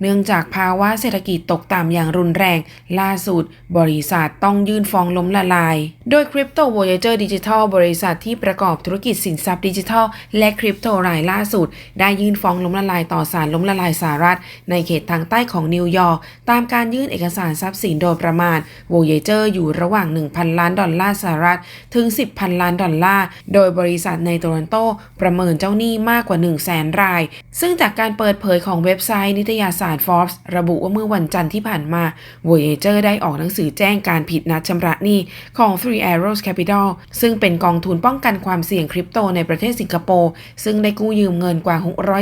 เนื่องจากภาวะเศรษฐกิจตกต่ำอย่างรุนแรง ล่าสุด บริษัทต้องยื่นฟ้องล้มละลาย โดย Crypto Voyager Digital บริษัทที่ประกอบธุรกิจสินทรัพย์ดิจิทัล และคริปโตรายล่าสุด ได้ยื่นฟ้องล้มละลายต่อศาลล้มละลายสหรัฐ ในเขตทางใต้ของนิวยอร์กตามการยื่นเอกสารทรัพย์สินโดยประมาณ Voyager อยู่ระหว่าง 1,000 ล้านดอลลาร์สหรัฐถึง 10,000 ล้านดอลลาร์โดยบริษัทในโตรอนโตประเมินเจ้าหนี้มากกว่า 1 0 0 0 0แสนราย ซึ่งจากการเปิดเผยของเว็บไซต์นิตยสาร Forbes ระบุว่าเมื่อวันจันทร์ที่ผ่านมา Voyager ได้ออกหนังสือแจ้งการผิดนัดชำระหนี้ของ Three Arrows Capital ซึ่งเป็นกองทุนป้องกันความเสี่ยงคริปโตในประเทศสิงคโปร์ซึ่งได้กู้ยืมเงินกว่า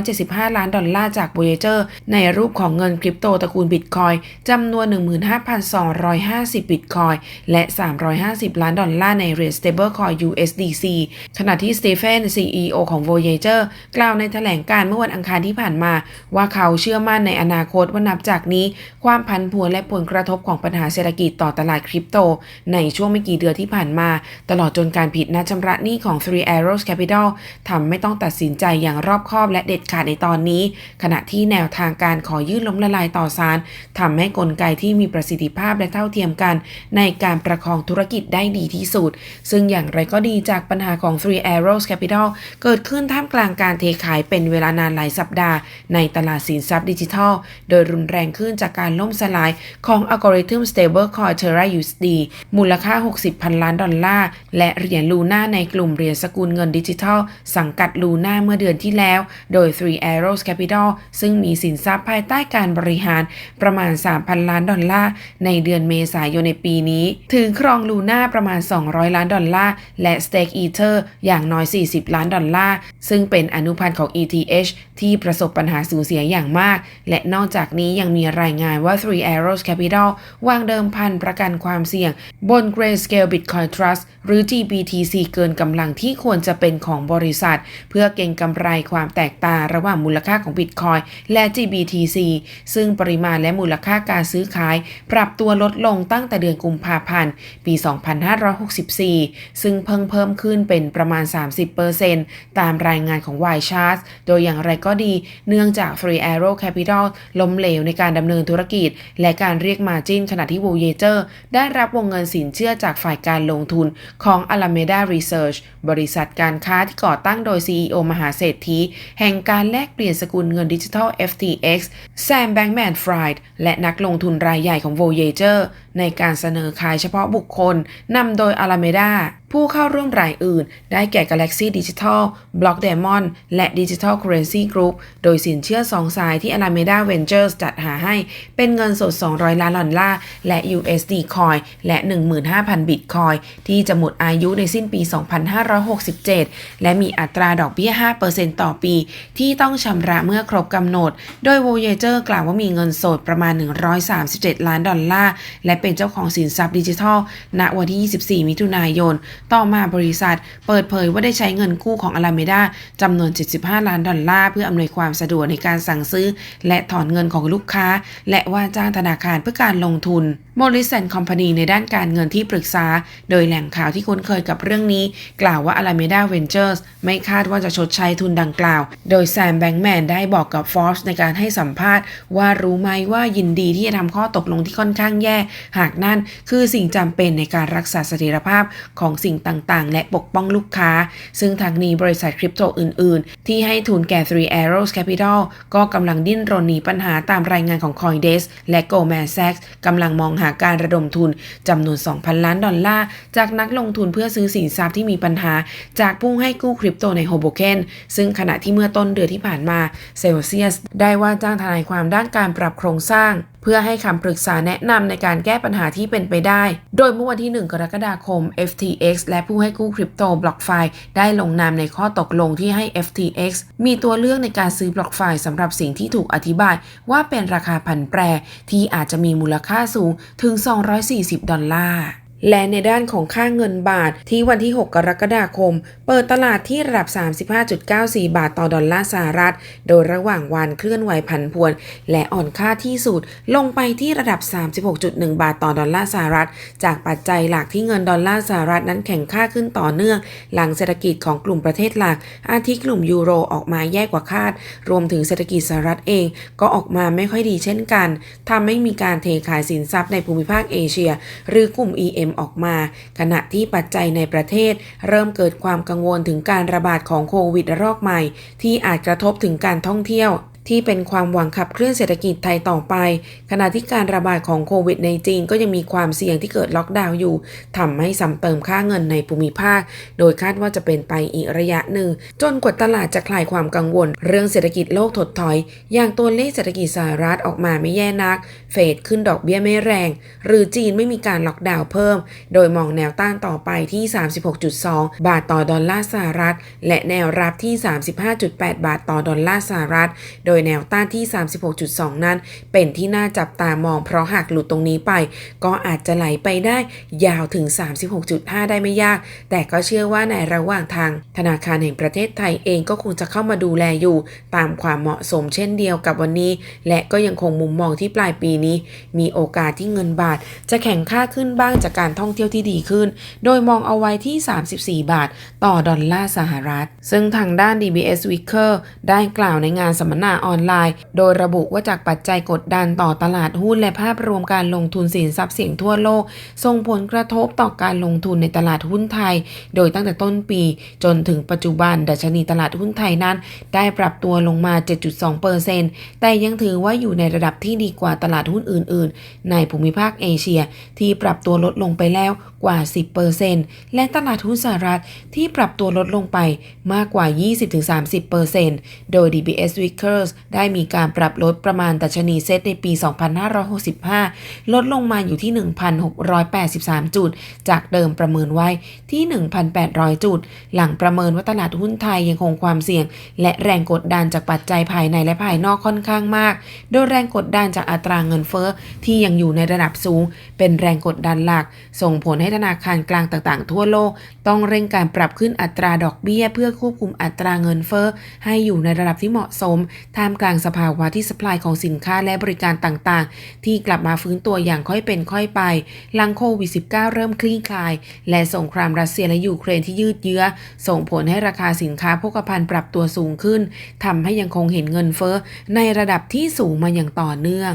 675 ล้านดอลลาร์จาก Voyager ในรูปของเงินคริปโตตระกูลบิตคอยจำนวน 15,250 บิตคอยและ 350 ล้านดอลลาร์ในเหรียญ stablecoin USDC ขณะที่สตีเฟน CEO ของ Voyager กล่าวในแถลงการเมื่อวันอังคารที่ผ่านมา ว่าเขาเชื่อมั่นในอนาาคตว่านับจากนี้ความผันผวนและผลกระทบของปัญหาเศรษฐกิจต่อตลาดคริปโต ในช่วงไม่กี่เดือนที่ผ่านมา ตลอดจนการผิดนัดชำระหนี้ของ Three Arrows Capital ทำไม่ต้องตัดสินใจอย่างรอบคอบและเด็ดขาดในตอนนี้ ขณะที่แนวทางการขอยื่นล้มละลายต่อศาลทำให้กลไกที่มีประสิทธิภาพและเท่าเทียมกัน ในการประคองธุรกิจได้ดีที่สุด ซึ่งอย่างไรก็ดีจากปัญหาของ Three Arrows Capital เกิดขึ้นท่ามกลางการเทขายเป็นเวลานานหลายสัปดาห์ ในตลาดสินทรัพย์ดิจิทัลโดยรุนแรงขึ้นจากการล่มสลายของอัลกอริทึม Stablecoin Terra USD มูลค่า 60 พันล้านดอลลาร์ และเหรียญลูน่าในกลุ่มเหรียญสกุลเงินดิจิทัล สังกัดลูน่าเมื่อเดือนที่แล้ว โดย Three Arrows Capital ซึ่งมีสินทรัพย์ภายใต้การบริหารประมาณ 3,000 ล้านดอลลาร์ ในเดือนเมษายนในปีนี้ ถือครองลูน่าประมาณ 200 ล้านดอลลาร์ และ Stake Ether อย่างน้อย 40 ล้านดอลลาร์ ซึ่งเป็นอนุพันธ์ของ ETH ที่ประสบปัญหาสูญเสียอย่างมาก และนอกจากนี้ยังมีรายงานว่า Three Arrows Capital วางเดิมพันประกันความเสี่ยง บน Grayscale Bitcoin Trust หรือ GBTC เกินกำลังที่ควรจะเป็นของบริษัท เพื่อเก็งกำไรความแตกต่างระหว่างมูลค่าของ Bitcoin และ GBTC ซึ่งปริมาณและมูลค่าการซื้อขาย ปรับตัวลดลงตั้งแต่เดือนกุมภาพันธ์ ปี 2564 ซึ่งเพิ่งเพิ่มขึ้นเป็นประมาณ 30%ตามรายงานของ Y Charts โดยอย่างไรก็ดี เนื่องจาก Free Arrow Capital ล้มเหลวในการดำเนินธุรกิจ และการเรียกมาจินขณะที่ Voyager ได้รับวงเงินสินเชื่อจากฝ่ายการลงทุนของ Alameda Research บริษัทการค้าที่ก่อตั้งโดย CEO มหาเศรษฐี แห่งการแลกเปลี่ยนสกุลเงินดิจิทัล FTX Sam Bankman-Fried และนักลงทุนรายใหญ่ของ Voyager ในการเสนอขายเฉพาะบุคคลนำโดย Alameda ผู้เข้าร่วมรายอื่น ได้แก่ Galaxy Digital Block Diamond และ Digital Currency Group โดยสินเชื่อสองสายที่ Alameda Ventures จัดหาให้เป็นเงินสด 200 ล้านดอลลาร์ และ USD Coin และ 15,000 Bitcoin ที่จะหมดอายุในสิ้นปี 2567 และมีอัตราดอกเบี้ย 5%ต่อปี ที่ต้องชำระเมื่อครบกำหนด โดย Voyager กล่าวว่ามีเงินสดประมาณ 137 ล้านดอลลาร์ และเป็นเจ้าของสินทรัพย์ดิจิทัล ณ วันที่ 24 มิถุนายนต่อมาบริษัท เปิดเผยว่าได้ใช้เงินกู้ของ Alameda จำนวน 75 ล้านดอลลาร์ เพื่ออำนวยความสะดวกในการสั่งซื้อ และถอนเงินของลูกค้า และว่าจ้างธนาคารเพื่อการลงทุน m o r r i s o n Company ในด้านการเงินที่ปรึกษา โดยแหล่งข่าวที่คุ้นเคยกับเรื่องนี้ กล่าวว่า Alameda Ventures ไม่คาดว่าจะชดใช้ทุนดังกล่าว โดยแซมแบงแมนได้บอกกับ Forbes ในการให้สัมภาษณ์ ว่ารู้ไหมว่ายินดีที่จะทำข้อตกลงที่ค่อนข้างแย่ หากนั่นคือสิ่งจำเป็นในการรักษาเสถียรภาพของสิ่งสิ่งต่างๆ และปกป้องลูกค้า ซึ่งทางนี้บริษัทคริปโตอื่น ๆ ที่ให้ทุนแก่ Three Arrows Capital ก็กำลังดิ้นรนหนีปัญหาตามรายงานของ Coindesk และ Goldman Sachs กำลังมองหาการระดมทุนจำนวน 2,000 ล้านดอลลาร์ จากนักลงทุนเพื่อซื้อสินทรัพย์ที่มีปัญหา จากผู้ให้กู้คริปโตในโฮโบเคนซึ่งขณะที่เมื่อต้นเดือนที่ผ่านมาเซลเซียสได้ว่าจ้างทนายความด้านการปรับโครงสร้าง เพื่อให้คำปรึกษาแนะนำในการแก้ปัญหาที่เป็นไปได้ โดยเมื่อวันที่ 1 กรกฎาคม FTX และผู้ให้กู้คริปโตบล็อกไฟได้ลงนามในข้อตกลงที่ให้ FTX มีตัวเลือกในการซื้อบล็อกไฟสำหรับสิ่งที่ถูกอธิบายว่าเป็นราคาผันแปรที่อาจจะมีมูลค่าสูงถึง 240 ดอลลาร์ และในด้านของค่าเงินบาทที่วันที่ 6 กรกฎาคม เปิดตลาดที่ระดับ 35.94 บาทต่อดอลลาร์สหรัฐ โดยระหว่างวันเคลื่อนไหวผันผวน และอ่อนค่าที่สุด ลงไปที่ระดับ 36.1 บาทต่อดอลลาร์สหรัฐ จากปัจจัยหลักที่เงินดอลลาร์สหรัฐนั้นแข็งค่าขึ้นต่อเนื่อง หลังเศรษฐกิจของกลุ่มประเทศหลัก อาทิกลุ่มยูโรออกมาแย่กว่าคาด รวมถึงเศรษฐกิจสหรัฐเองก็ออกมาไม่ค่อยดีเช่นกันทำให้มีการเทขายสินทรัพย์ในภูมิภาคเอเชีย หรือกลุ่ม EM ออกมา ขณะที่ปัจจัยในประเทศ เริ่มเกิดความกังวลถึงการระบาดของโควิดระลอกใหม่ ที่อาจกระทบถึงการท่องเที่ยว ที่เป็นความหวังขับเคลื่อนเศรษฐกิจไทยต่อไป ขณะที่การระบาดของโควิดในจีนก็ยังมีความเสี่ยงที่เกิดล็อกดาวน์อยู่ทำให้ซ้ำเติมค่าเงินในภูมิภาค โดยคาดว่าจะเป็นไปอีกระยะหนึ่ง จนกว่าตลาดจะคลายความกังวล เรื่องเศรษฐกิจโลกถดถอย อย่างตัวเลขเศรษฐกิจสหรัฐออกมาไม่แย่นัก เฟดขึ้นดอกเบี้ยไม่แรง หรือจีนไม่มีการล็อกดาวน์เพิ่ม โดยมองแนวต้านต่อไปที่ 36.2 บาทต่อดอลลาร์สหรัฐ และแนวรับที่ 35.8 บาทต่อดอลลาร์สหรัฐ โดยยแนวต้านที่ 36.2 นั้น เป็นที่น่าจับตามองเพราะหากหลุดตรงนี้ไป ก็อาจจะไหลไปได้ยาวถึง 36.5 ได้ไม่ยาก แต่ก็เชื่อว่าในระหว่างทาง ธนาคารแห่งประเทศไทยเองก็คงจะเข้ามาดูแลอยู่ ตามความเหมาะสมเช่นเดียวกับวันนี้ และก็ยังคงมุมมองที่ปลายปีนี้ มีโอกาสที่เงินบาท จะแข็งค่าขึ้นบ้างจากการท่องเที่ยวที่ดีขึ้น โดยมองเอาไว้ที่ 34 บาท ต่อดอลลาร์สหรัฐ ซึ่งทางด้าน DBS Wicker ได้กล่าวในงานสัมมนาออนไลน์ โดยระบุว่าจากปัจจัยกดดันต่อตลาดหุ้นและภาพรวมการลงทุนสินทรัพย์เสี่ยงทั่วโลก ส่งผลกระทบต่อการลงทุนในตลาดหุ้นไทย โดยตั้งแต่ต้นปีจนถึงปัจจุบัน ดัชนีตลาดหุ้นไทยนั้น ได้ปรับตัวลงมา 7.2%แต่ยังถือว่าอยู่ในระดับที่ดีกว่าตลาดหุ้นอื่น ๆ ในภูมิภาคเอเชีย ที่ปรับตัวลดลงไปแล้วกว่า 10%และตลาดหุ้นสหรัฐที่ปรับตัวลดลงไปมากกว่า 20-30%โดย DBS Vickers ได้มีการปรับลดประมาณดัชนีเซตในปี 2565 ลดลงมาอยู่ที่ 1,683 จุด จากเดิมประเมินไว้ที่ 1,800 จุด หลังประเมินว่าตลาดหุ้นไทยยังคงความเสี่ยง และแรงกดดันจากปัจจัยภายในและภายนอกค่อนข้างมาก โดยแรงกดดันจากอัตราเงินเฟ้อที่ยังอยู่ในระดับสูง เป็นแรงกดดันหลัก ส่งผลให้ธนาคารกลางต่างๆ ทั่วโลก ต้องเร่งการปรับขึ้นอัตราดอกเบี้ย เพื่อควบคุมอัตราเงินเฟ้อให้อยู่ในระดับที่เหมาะสมทท่ามกลางสภาวะที่สป라이ของสินค้าและบริการต่างๆ ที่กลับมาฟื้นตัวอย่างค่อยเป็นค่อยไป หลังโควิด -19 เริ่มคลี่คลาย และสงครามรัสเซียและยูเครนที่ยืดเยื้อ ส่งผลให้ราคาสินค้าโภคภัณฑ์ปรับตัวสูงขึ้น ทำให้ยังคงเห็นเงินเฟ้อในระดับที่สูงมาอย่างต่อเนื่อง